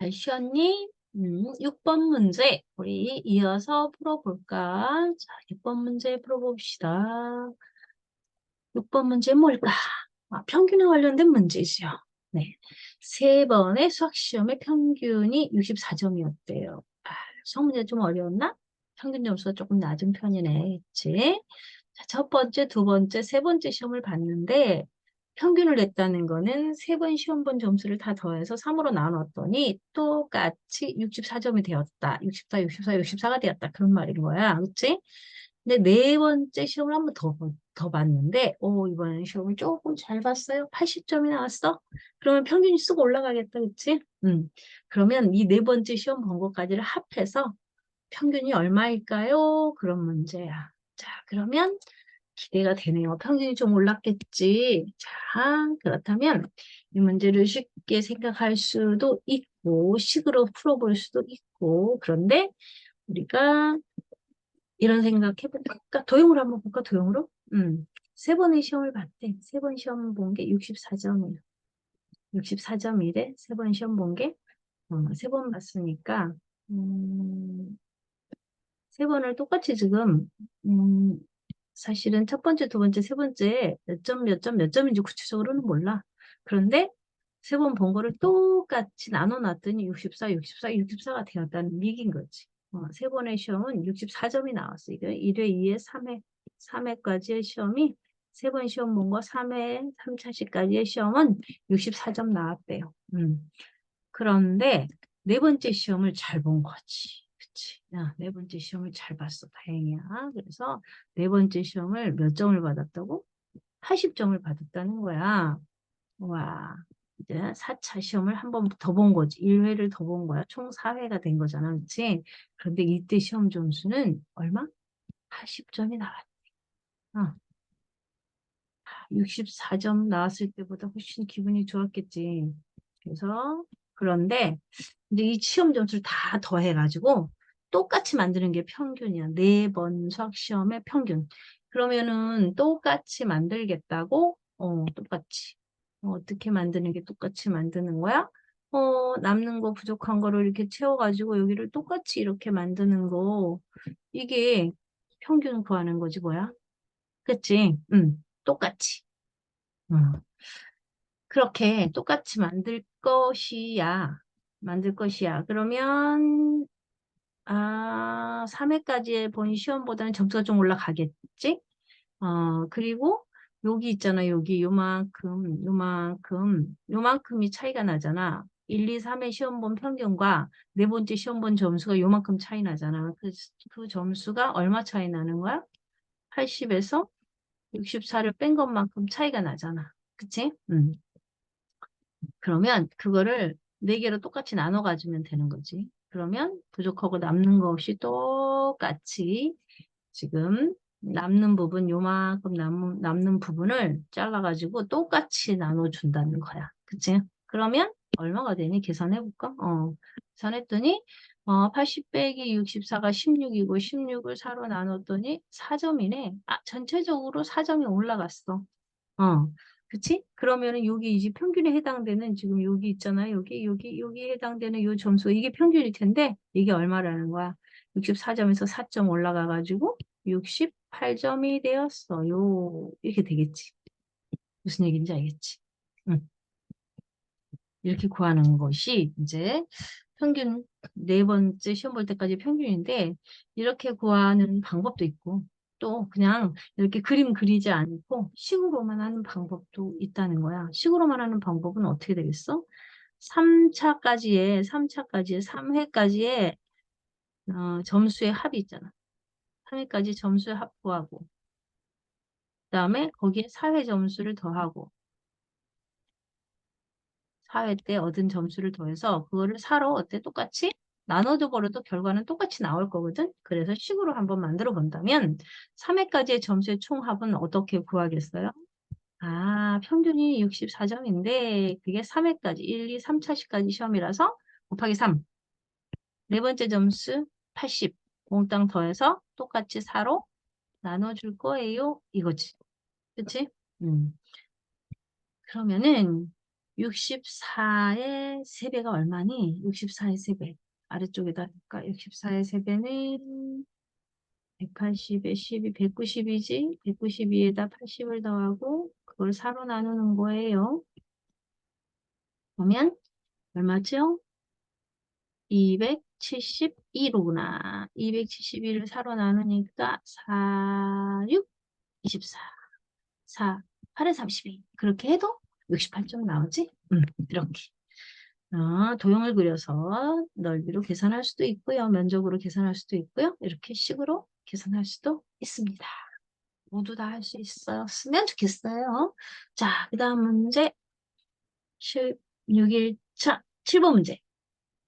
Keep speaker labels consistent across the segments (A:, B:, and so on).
A: 잘 쉬었니? 음, 6번 문제 우리 이어서 풀어볼까? 자, 6번 문제 풀어봅시다. 6번 문제 뭘까? 아, 평균에 관련된 문제지요. 네. 세 번의 수학시험의 평균이 64점이었대요. 아, 수학 문제 좀 어려웠나? 평균 점수가 조금 낮은 편이네. 그치? 자, 첫 번째, 두 번째, 세 번째 시험을 봤는데 평균을 냈다는 거는 세 번 시험 본 점수를 다 더해서 3으로 나눴더니 똑같이 64점이 되었다. 64, 64, 64가 되었다. 그런 말인 거야. 그치? 근데 네 번째 시험을 한 번 더, 더 봤는데, 오, 이번 시험을 조금 잘 봤어요. 80점이 나왔어? 그러면 평균이 쑥 올라가겠다. 그치? 음. 그러면 이 네 번째 시험 본 것까지를 합해서 평균이 얼마일까요? 그런 문제야. 자, 그러면 기대가 되네요. 평균이 좀 올랐겠지. 자, 그렇다면 이 문제를 쉽게 생각할 수도 있고, 식으로 풀어볼 수도 있고, 그런데 우리가 이런 생각 해볼까? 도형으로 한번 볼까? 도형으로? 음, 세 번의 시험을 봤대. 세 번 시험 본 게 64점이에요. 64점이래. 세 번 시험 본 게. 어, 세 번 봤으니까, 음, 세 번을 똑같이 지금, 음, 사실은 첫 번째, 두 번째, 세 번째 몇 점, 몇 점, 몇 점인지 구체적으로는 몰라. 그런데 세 번 본 거를 똑같이 나눠 놨더니 64, 64, 64가 되었다는 얘기인 거지. 어, 세 번의 시험은 64점이 나왔어. 이거 1회, 2회, 3회, 3회까지의 시험이 세 번 시험 본 거 3회, 3차 시까지의 시험은 64점 나왔대요. 음. 그런데 네 번째 시험을 잘 본 거지. 그치. 야, 네 번째 시험을 잘 봤어. 다행이야. 그래서 네 번째 시험을 몇 점을 받았다고? 80점을 받았다는 거야. 와, 이제 4차 시험을 한 번 더 본 거지. 1회를 더 본 거야. 총 4회가 된 거잖아. 그치? 그런데 이때 시험 점수는 얼마? 80점이 나왔대. 어. 64점 나왔을 때보다 훨씬 기분이 좋았겠지. 그래서, 그런데, 이제 이 시험 점수를 다 더해가지고, 똑같이 만드는 게 평균이야. 네 번 수학 시험의 평균. 그러면은 똑같이 만들겠다고? 어, 똑같이. 어, 어떻게 만드는 게 똑같이 만드는 거야? 어, 남는 거 부족한 거를 이렇게 채워가지고 여기를 똑같이 이렇게 만드는 거. 이게 평균 구하는 거지, 뭐야? 그치? 응, 똑같이. 응. 그렇게 똑같이 만들 것이야. 만들 것이야. 그러면 아, 3회까지의 본 시험보다는 점수가 좀 올라가겠지? 어, 그리고 여기 있잖아. 여기 요만큼, 요만큼, 요만큼이 차이가 나잖아. 1, 2, 3회 시험 본 평균과 네 번째 시험 본 점수가 요만큼 차이 나잖아. 그, 그 점수가 얼마 차이 나는 거야? 80에서 64를 뺀 것만큼 차이가 나잖아. 그치? 음. 그러면 그거를 네 개로 똑같이 나눠 가지면 되는 거지. 그러면 부족하고 남는 거 없이 똑같이 지금 남는 부분 요만큼 남는, 남는 부분을 잘라가지고 똑같이 나눠준다는 거야. 그치? 그러면 얼마가 되니? 계산해볼까? 어, 계산했더니 어, 80 빼기 64가 16이고 16을 4로 나눴더니 4점이네. 아, 전체적으로 4점이 올라갔어. 어, 그치? 그러면은 여기 이제 평균에 해당되는 지금 여기 있잖아요. 여기, 여기, 여기 해당되는 요 점수. 이게 평균일 텐데, 이게 얼마라는 거야? 64점에서 4점 올라가가지고 68점이 되었어 요. 이렇게 되겠지. 무슨 얘기인지 알겠지? 응. 이렇게 구하는 것이 이제 평균 네 번째 시험 볼 때까지 평균인데, 이렇게 구하는 방법도 있고, 또 그냥 이렇게 그림 그리지 않고 식으로만 하는 방법도 있다는 거야. 식으로만 하는 방법은 어떻게 되겠어? 3차까지의 3차까지의 3회까지의 어, 점수의 합이 있잖아. 3회까지 점수의 합 구하고 그 다음에 거기에 4회 점수를 더하고 4회 때 얻은 점수를 더해서 그거를 4로 어때? 똑같이 나눠줘 버려도 결과는 똑같이 나올 거거든. 그래서 식으로 한번 만들어 본다면 3회까지의 점수의 총합은 어떻게 구하겠어요? 아, 평균이 64점인데 그게 3회까지, 1, 2, 3차시까지 시험이라서 곱하기 3. 네 번째 점수 80. 몽땅 더해서 똑같이 4로 나눠줄 거예요. 이거지. 그치? 음. 그러면은 64의 3배가 얼마니? 64의 3배. 아래쪽에다 할까? 64의 3배는 180에 12, 190이지? 192에다 80을 더하고 그걸 4로 나누는 거예요. 그러면 얼마죠? 272로구나. 271을 4로 나누니까 4, 6, 24. 4, 8에 32. 그렇게 해도 68점 나오지? 응, 이렇게. 어, 도형을 그려서 넓이로 계산할 수도 있고요. 면적으로 계산할 수도 있고요. 이렇게 식으로 계산할 수도 있습니다. 모두 다 할 수 있었으면 좋겠어요. 자, 그 다음 문제 16일차 7번 문제.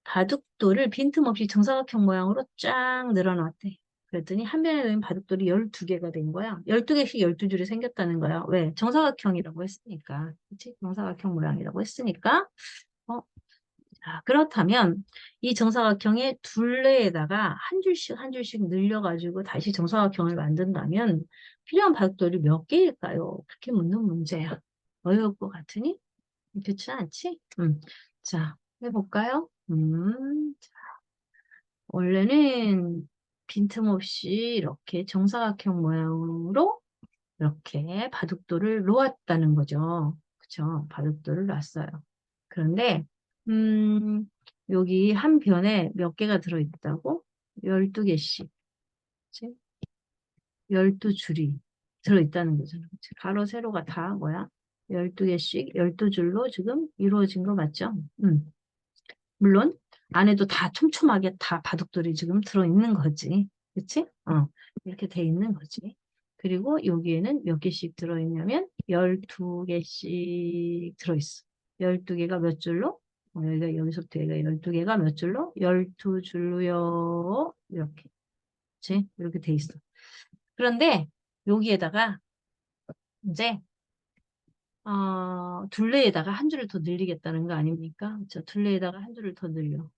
A: 바둑돌을 빈틈없이 정사각형 모양으로 쫙 늘어놨대. 그랬더니 한 변에 놓인 바둑돌이 12개가 된 거야. 12개씩 12줄이 생겼다는 거야. 왜? 정사각형이라고 했으니까. 그치? 정사각형 모양이라고 했으니까. 그렇다면 이 정사각형의 둘레에다가 한 줄씩 한 줄씩 늘려가지고 다시 정사각형을 만든다면 필요한 바둑돌이 몇 개일까요? 그렇게 묻는 문제야. 어려울 것 같으니? 그렇지 않지? 음. 자, 해볼까요? 음, 자, 원래는 빈틈없이 이렇게 정사각형 모양으로 이렇게 바둑돌을 놓았다는 거죠. 그쵸? 바둑돌을 놨어요. 그런데 음, 여기 한 변에 몇 개가 들어있다고? 12개씩. 그치? 12줄이 들어있다는 거잖아. 그치? 가로, 세로가 다 뭐야? 12개씩, 12줄로 지금 이루어진 거 맞죠? 음. 물론 안에도 다 촘촘하게 다 바둑돌이 지금 들어있는 거지. 그치? 어, 이렇게 돼 있는 거지. 그리고 여기에는 몇 개씩 들어있냐면 12개씩 들어있어. 12개가 몇 줄로? 어, 여기가 여기서부터 여기가 12개가 몇 줄로? 12줄로요. 이렇게. 그치? 이렇게 돼 있어. 그런데 여기에다가 이제 어, 둘레에다가 한 줄을 더 늘리겠다는 거 아닙니까? 저 둘레에다가 한 줄을 더 늘려.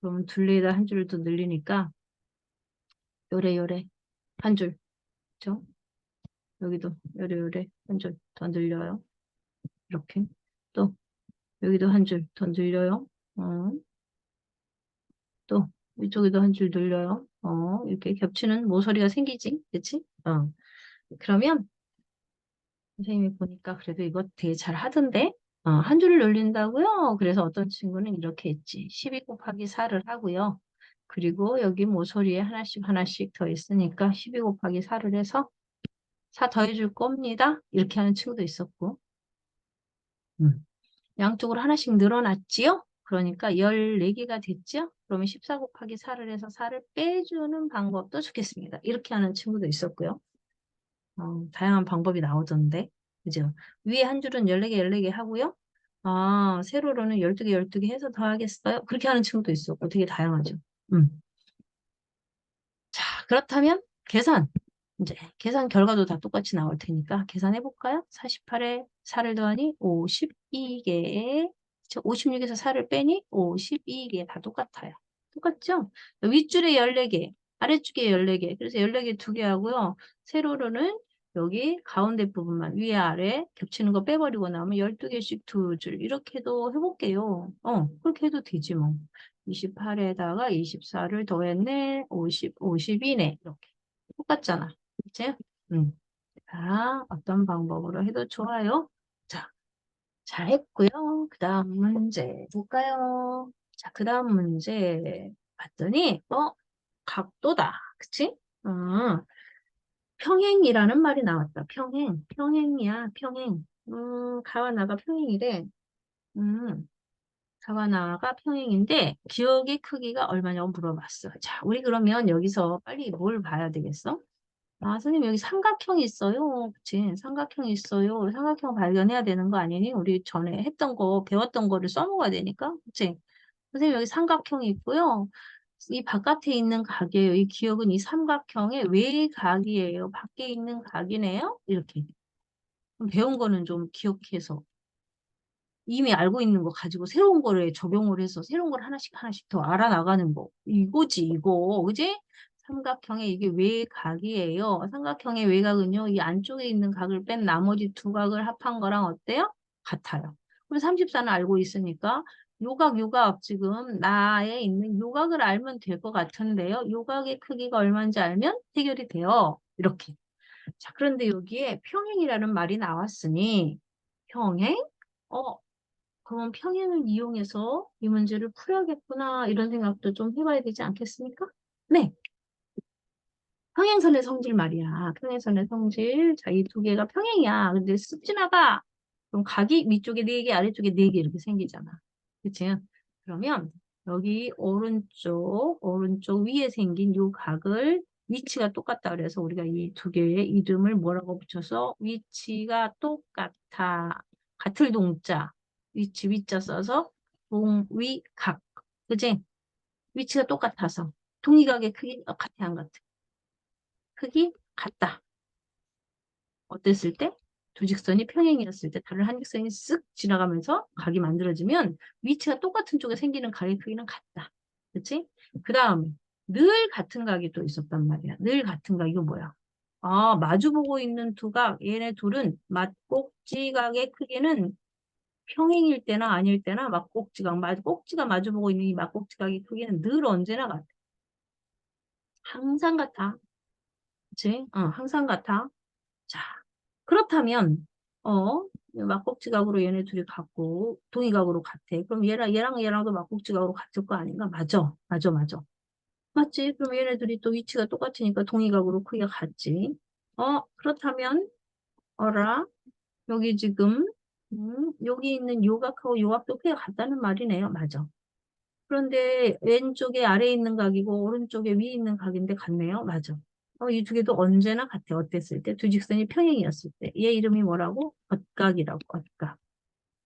A: 그러면 둘레에다 한 줄을 더 늘리니까 요래 요래 한 줄. 그죠? 여기도 요래 요래 한 줄 더 늘려요. 이렇게. 또 여기도 한 줄 더 늘려요. 어. 또 이쪽에도 한 줄 늘려요. 어, 이렇게 겹치는 모서리가 생기지. 그치? 어. 그러면 선생님이 보니까 그래도 이거 되게 잘 하던데? 어, 한 줄을 늘린다고요? 그래서 어떤 친구는 이렇게 했지. 12 곱하기 4를 하고요. 그리고 여기 모서리에 하나씩 하나씩 더 있으니까 12 곱하기 4를 해서 4 더해줄 겁니다. 이렇게 하는 친구도 있었고. 음. 양쪽으로 하나씩 늘어났지요? 그러니까 14개가 됐죠? 그러면 14 곱하기 4를 해서 4를 빼주는 방법도 좋겠습니다. 이렇게 하는 친구도 있었고요. 어, 다양한 방법이 나오던데. 그죠? 위에 한 줄은 14개, 14개 하고요. 아, 세로로는 12개, 12개 해서 더 하겠어요? 그렇게 하는 친구도 있었고 되게 다양하죠. 음. 자, 그렇다면 계산. 이제 계산 결과도 다 똑같이 나올 테니까 계산해 볼까요? 48에 4를 더하니 52개. 56에서 4를 빼니 52개 다 똑같아요. 똑같죠? 윗줄에 14개, 아래쪽에 14개. 그래서 14개 두개 하고요. 세로로는 여기 가운데 부분만 위에 아래 겹치는 거 빼버리고 나면 12개씩 두 줄 이렇게도 해볼게요. 어, 그렇게 해도 되지 뭐. 28에다가 24를 더했네. 50, 52네. 이렇게. 똑같잖아. 그치? 음. 자, 어떤 방법으로 해도 좋아요. 자, 잘했고요. 그 다음 문제 볼까요? 자, 그 다음 문제 봤더니 어? 각도다. 그치? 어, 평행이라는 말이 나왔다. 평행. 평행이야. 평행. 음, 가와 나가 평행이래. 음, 가와 나가 평행인데 기억의 크기가 얼마냐고 물어봤어. 자, 우리 그러면 여기서 빨리 뭘 봐야 되겠어? 아, 선생님 여기 삼각형이 있어요. 그치? 삼각형이 있어요. 삼각형 발견해야 되는 거 아니니? 우리 전에 했던 거, 배웠던 거를 써먹어야 되니까. 그치? 선생님 여기 삼각형이 있고요. 이 바깥에 있는 각이에요. 이 기억은 이 삼각형의 외각이에요. 밖에 있는 각이네요. 이렇게. 배운 거는 좀 기억해서 이미 알고 있는 거 가지고 새로운 거를 적용을 해서 새로운 걸 하나씩 하나씩 더 알아나가는 거. 이거지, 이거. 그지? 삼각형의 이게 외각이에요. 삼각형의 외각은요, 이 안쪽에 있는 각을 뺀 나머지 두 각을 합한 거랑 어때요? 같아요. 그럼 34는 알고 있으니까 요각, 요각 지금 나에 있는 요각을 알면 될 것 같은데요. 요각의 크기가 얼마인지 알면 해결이 돼요. 이렇게. 자, 그런데 여기에 평행이라는 말이 나왔으니 평행? 어, 그럼 평행을 이용해서 이 문제를 풀어야겠구나 이런 생각도 좀 해봐야 되지 않겠습니까? 네. 평행선의 성질 말이야. 평행선의 성질. 자, 이 두 개가 평행이야. 근데 쓱 지나가. 그럼 각이 위쪽에 네 개, 아래쪽에 네 개 이렇게 생기잖아. 그치? 그러면 여기 오른쪽, 오른쪽 위에 생긴 요 각을 위치가 똑같다 그래서 우리가 이 두 개의 이름을 뭐라고 붙여서 위치가 똑같아. 같을 동자. 위치 위자 써서 동위각. 그지? 위치가 똑같아서. 동위각의 크기 어, 같아 안 같아? 크기 같다. 어땠을 때? 두 직선이 평행이었을 때 다른 한 직선이 쓱 지나가면서 각이 만들어지면 위치가 똑같은 쪽에 생기는 각의 크기는 같다. 그치? 그 다음에 늘 같은 각이 또 있었단 말이야. 늘 같은 각, 이거 뭐야? 아, 마주보고 있는 두 각, 얘네 둘은 맞꼭지각의 크기는 평행일 때나 아닐 때나 맞꼭지각, 맞, 꼭지가 마주보고 있는 이 맞꼭지각의 크기는 늘 언제나 같아. 항상 같아. 그치? 어, 항상 같아. 자, 그렇다면, 어, 막꼭지각으로 얘네 둘이 같고, 동의각으로 같아. 그럼 얘랑, 얘랑 얘랑도 막꼭지각으로 같을 거 아닌가? 맞아. 맞아, 맞아. 맞지? 그럼 얘네들이 또 위치가 똑같으니까 동의각으로 크기가 같지. 어, 그렇다면, 어라, 여기 지금, 음, 여기 있는 요각하고 요각도 크기가 같다는 말이네요. 맞아. 그런데 왼쪽에 아래에 있는 각이고 오른쪽에 위에 있는 각인데 같네요. 맞아. 어, 이 두 개도 언제나 같아. 어땠을 때? 두 직선이 평행이었을 때. 얘 이름이 뭐라고? 엇각이라고, 엇각.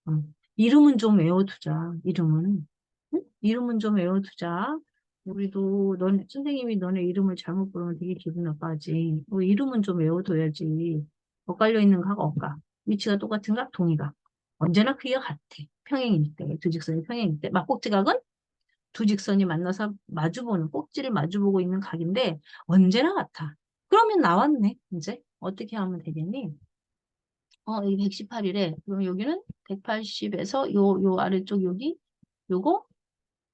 A: 어. 이름은 좀 외워두자. 이름은. 응? 이름은 좀 외워두자. 우리도 너네 선생님이 너네 이름을 잘못 부르면 되게 기분 나빠하지. 어, 이름은 좀 외워둬야지. 엇갈려 있는 각, 엇각. 위치가 똑같은 각, 동의각. 언제나 크기가 같아. 평행일 때. 두 직선이 평행일 때. 막꼭지각은 두 직선이 만나서 마주보는 꼭지를 마주보고 있는 각인데 언제나 같아. 그러면 나왔네. 이제 어떻게 하면 되겠니? 어, 여기 118이래. 그럼 여기는 180에서 요, 요 아래쪽 여기 요거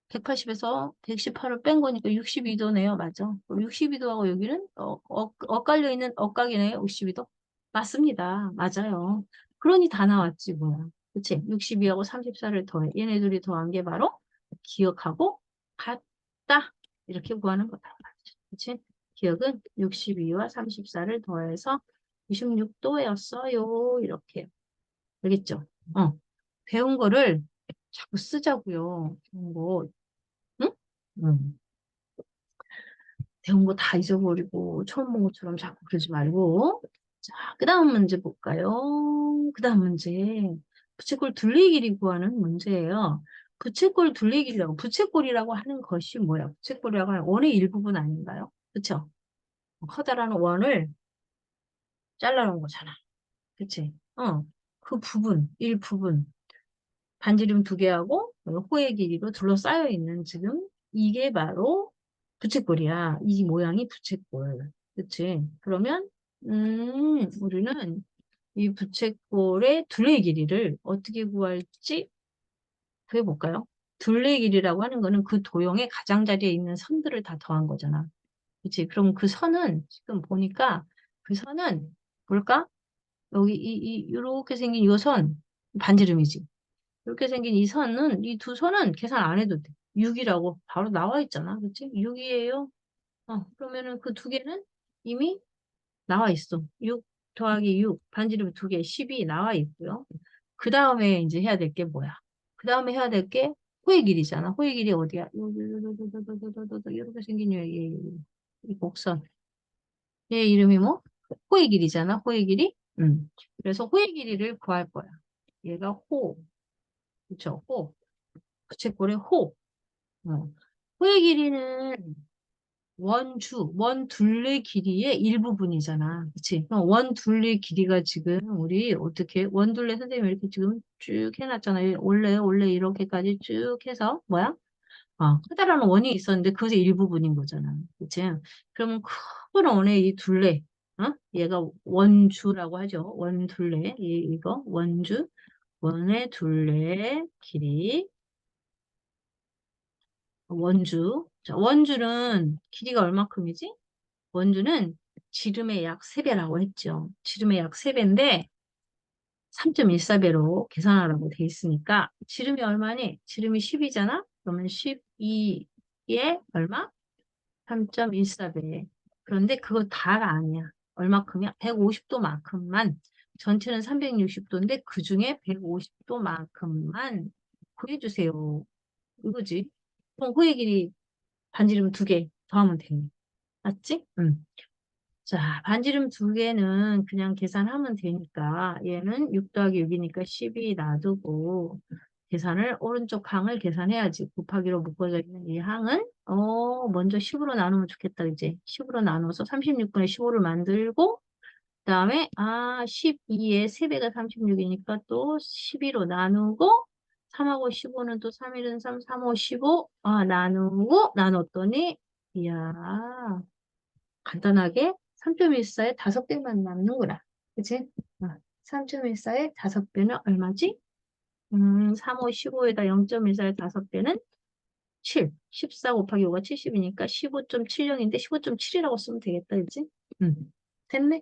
A: 180에서 118을 뺀 거니까 62도네요. 맞아. 62도하고 여기는 어, 어, 엇갈려 있는 엇각이네요. 62도. 맞습니다. 맞아요. 그러니 다 나왔지 뭐야. 그치? 62하고 34를 더해. 얘네들이 더한 게 바로 기억하고 같다. 이렇게 구하는 거다. 그치? 기억은 62와 34를 더해서 26도였어요. 이렇게. 알겠죠? 어. 배운 거를 자꾸 쓰자고요. 배운 거. 응? 응. 배운 거 다 잊어버리고 처음 본 것처럼 자꾸 그러지 말고. 자, 그 다음 문제 볼까요? 그 다음 문제. 부채꼴 길이 구하는 문제예요. 부채꼴 둘레길이라고 부채꼴이라고 하는 것이 뭐야? 부채꼴이라고 하는 원의 일부분 아닌가요? 그쵸? 커다란 원을 잘라놓은 거잖아. 그치? 어, 그 부분, 일부분 반지름 두 개하고 호의 길이로 둘러싸여 있는 지금 이게 바로 부채꼴이야. 이 모양이 부채꼴. 그치? 그러면 음, 우리는 이 부채꼴의 둘레 길이를 어떻게 구할지 구해볼까요? 둘레 길이라고 하는 거는 그 도형의 가장자리에 있는 선들을 다 더한 거잖아. 그치? 그럼 그 선은 지금 보니까 그 선은 뭘까? 여기 이, 이, 이렇게 생긴 이 선, 반지름이지. 이렇게 생긴 이 선은, 이 두 선은 계산 안 해도 돼. 6이라고 바로 나와 있잖아. 그치? 6이에요. 어, 그러면은 그 두 개는 이미 나와 있어. 6 더하기 6, 반지름 두 개, 10이 나와 있고요. 그 다음에 이제 해야 될 게 뭐야? 그 다음에 해야 될 게 호의 길이잖아. 호의 길이 어디야? 이렇게 생긴 이, 이 곡선. 얘 이름이 뭐? 호의 길이잖아. 호의 길이. 음. 그래서 호의 길이를 구할 거야. 얘가 호. 그쵸? 호. 부채꼴의 호. 어. 호의 길이는 원주, 원 둘레 길이의 일부분이잖아. 그치? 원 둘레 길이가 지금 우리 어떻게, 원 둘레 선생님이 이렇게 지금 쭉 해놨잖아요. 원래, 원래 이렇게까지 쭉 해서, 뭐야? 어, 커다란 원이 있었는데 그것의 일부분인 거잖아. 그치? 그러면 큰 원의 이 둘레, 어? 얘가 원주라고 하죠. 원 둘레, 이, 이거, 원주. 원의 둘레 길이 원주. 자, 원주는 길이가 얼마큼이지? 원주는 지름의 약 3배라고 했죠. 지름의 약 3배인데 3.14배로 계산하라고 돼 있으니까 지름이 얼마니? 지름이 10이잖아? 그러면 12에 얼마? 3.14배. 그런데 그거 다가 아니야. 얼마큼이야? 150도만큼만. 전체는 360도인데 그 중에 150도만큼만 구해주세요. 이거지. 그럼 호의 길이 반지름 두 개 더하면 되네. 맞지? 응. 자, 반지름 두 개는 그냥 계산하면 되니까 얘는 6 더하기 6이니까 12 놔두고 계산을 오른쪽 항을 계산해야지. 곱하기로 묶어져 있는 이 항은 어 먼저 10으로 나누면 좋겠다. 이제 10으로 나눠서 36분의 15를 만들고 그 다음에 아 12의 3배가 36이니까 또 12로 나누고 3하고 15는 또 3일은 3, 3, 5, 15 아, 나누고 나눴더니 이야 간단하게 3.14에 5배만 남는구나. 그치? 어, 3.14에 5배는 얼마지? 음, 3, 5, 15에다 0.14의 5배는 7. 14 곱하기 5가 70이니까 15.70인데 15.7이라고 쓰면 되겠다. 그치? 음, 됐네.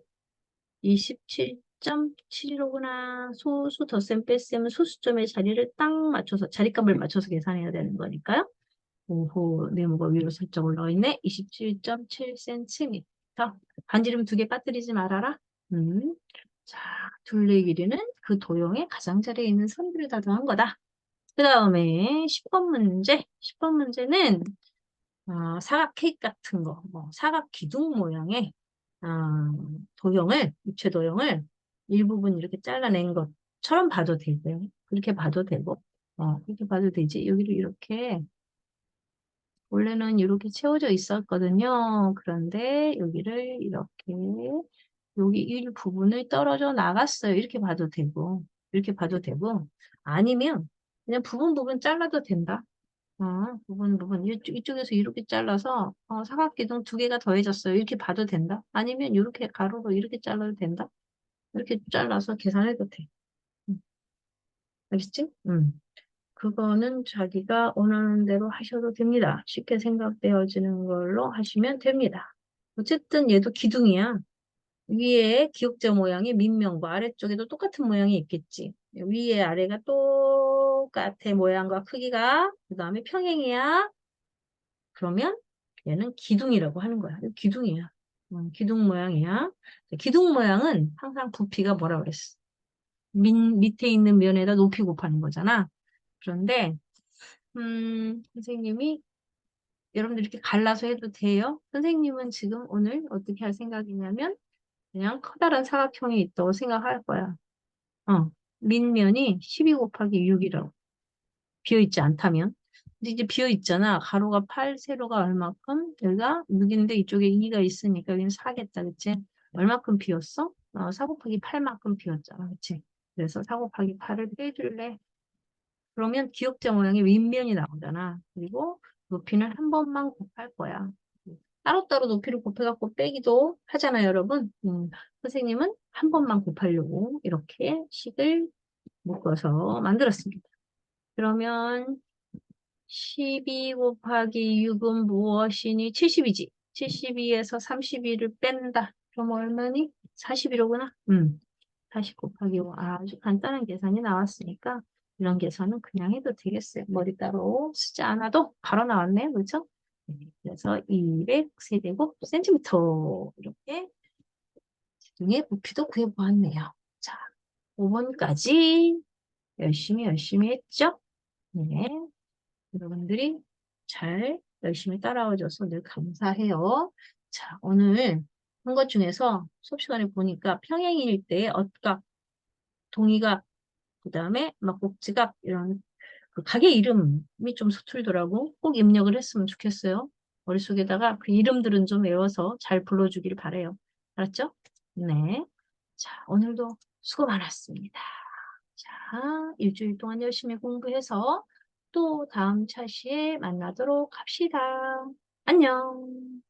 A: 27.715구나. 소수 덧셈 뺄셈은 소수점의 자리를 딱 맞춰서 자리값을 맞춰서 계산해야 되는 거니까요. 오호 네모가 위로 살짝 올라와 있네. 27.7cm. 반지름 두 개 빠뜨리지 말아라. 음. 자, 둘레 길이는 그 도형의 가장자리에 있는 선들을 다 더한 거다. 그 다음에 10번 문제. 10번 문제는 어, 사각 케이크 같은 거, 뭐 사각 기둥 모양의 어, 도형을, 입체 도형을 일부분 이렇게 잘라낸 것처럼 봐도 되고요. 그렇게 봐도 되고, 어, 이렇게 봐도 되지. 여기를 이렇게 원래는 이렇게 채워져 있었거든요. 그런데 여기를 이렇게 여기 일부분을 떨어져 나갔어요. 이렇게 봐도 되고 이렇게 봐도 되고 아니면 그냥 부분 부분 잘라도 된다. 어, 부분 부분 이쪽, 이쪽에서 이렇게 잘라서 어, 사각기둥 두 개가 더해졌어요. 이렇게 봐도 된다. 아니면 이렇게 가로로 이렇게 잘라도 된다. 이렇게 잘라서 계산해도 돼. 응. 알겠지? 응. 그거는 자기가 원하는 대로 하셔도 됩니다. 쉽게 생각되어지는 걸로 하시면 됩니다. 어쨌든 얘도 기둥이야. 위에 기역자 모양이 밑면과 아래쪽에도 똑같은 모양이 있겠지. 위에 아래가 똑같아 모양과 크기가 그 다음에 평행이야. 그러면 얘는 기둥이라고 하는 거야. 기둥이야. 음, 기둥 모양이야. 기둥 모양은 항상 부피가 뭐라 그랬어? 밑, 밑에 있는 면에다 높이 곱하는 거잖아. 그런데 음, 선생님이 여러분들 이렇게 갈라서 해도 돼요? 선생님은 지금 오늘 어떻게 할 생각이냐면 그냥 커다란 사각형이 있다고 생각할 거야. 어, 밑면이 12 곱하기 6이라고. 비어있지 않다면. 근데 이제 비어 있잖아. 가로가 8, 세로가 얼마큼? 여기가 6인데 이쪽에 2가 있으니까 여기는 4겠다. 그치? 얼마큼 비었어? 어, 4 곱하기 8만큼 비었잖아. 그치? 그래서 4 곱하기 8을 빼줄래? 그러면 기역자 모양의 윗면이 나오잖아. 그리고 높이는 한 번만 곱할 거야. 따로따로 높이를 곱해갖고 빼기도 하잖아요, 여러분. 음, 선생님은 한 번만 곱하려고 이렇게 식을 묶어서 만들었습니다. 그러면 12 곱하기 6은 무엇이니? 70이지. 72에서 32를 뺀다. 그럼 얼마니? 41이구나. 음, 40 곱하기 5. 아주 간단한 계산이 나왔으니까 이런 계산은 그냥 해도 되겠어요. 머리 따로 쓰지 않아도 바로 나왔네요. 그렇죠? 네, 그래서 200 세제곱 센티미터 이렇게 지둥의 부피도 구해보았네요. 자, 5번까지 열심히 열심히 했죠? 네, 여러분들이 잘 열심히 따라와줘서 늘 감사해요. 자, 오늘 한 것 중에서 수업 시간에 보니까 평행일 때 엇각, 동의각, 그 다음에 막 복지각 이런 그 가게 이름이 좀 서툴더라고. 꼭 입력을 했으면 좋겠어요. 머릿속에다가 그 이름들은 좀 외워서 잘 불러주길 바래요. 알았죠? 네. 자, 오늘도 수고 많았습니다. 자, 일주일 동안 열심히 공부해서 또 다음 차시에 만나도록 합시다. 안녕.